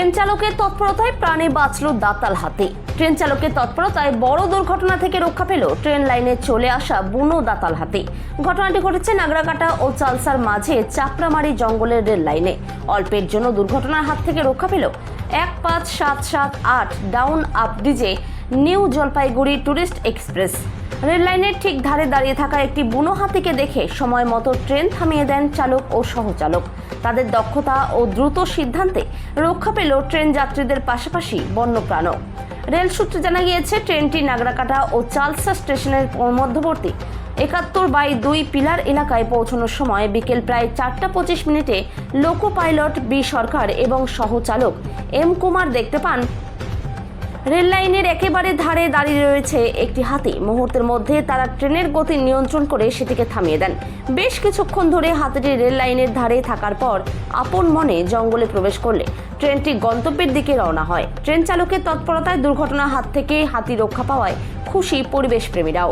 Train চালকের তৎপরতায় প্রাণে বাঁচল দাতাল হাতে। ট্রেন চালকের তৎপরতায় বড় দুর্ঘটনা থেকে রক্ষা পেল ট্রেন লাইনে চলে আসা বুনো দাতাল হাতে। ঘটনাটি ঘটেছে নাগরাকাটা ও চালসার মাঝে চাপড়ামারি জঙ্গলের রেল লাইনে। অল্পের জন্য দুর্ঘটনার হাত থেকে রক্ষা পেল এক পাঁচ সাত সাত আট down up D J new Jalpaiguri tourist express. Rail লাইনের ঠিক ধারে দাঁড়িয়ে থাকা একটি বুনো হাতিকে দেখে সময় মতো ট্রেন থামিয়ে দেন চালক ও সহচালক। তাদের দক্ষতা ও দ্রুত সিদ্ধান্তে রক্ষা পেল ট্রেন যাত্রীদের পাশাপাশি বন্যপ্রাণও। রেল সূত্রে জানা গিয়েছে, ট্রেনটি নাগরাকাটা ও চালসা স্টেশনের মধ্যবর্তী একাত্তর বাই দুই পিলার এলাকায় পৌঁছানোর সময় বিকেল প্রায় চারটা পঁচিশ মিনিটে লোকো পাইলট, বি সরকার এবং সহচালক এম কুমার দেখতে পান। রেল লাইনের একেবারে ধারে দাঁড়িয়ে রয়েছে একটি হাতি। মুহূর্তের মধ্যে তারা ট্রেনের গতি নিয়ন্ত্রণ করে সেটিকে থামিয়ে দেন। বেশ কিছুক্ষণ ধরে হাতিটি রেল লাইনের ধারে থাকার পর আপন মনে জঙ্গলে প্রবেশ করলে। ট্রেনটি গন্তব্যের দিকে রওনা হয়। ট্রেন চালকের তৎপরতায় দুর্ঘটনার হাত থেকে হাতি রক্ষা পাওয়ায় খুশি পরিবেশ প্রেমীরাও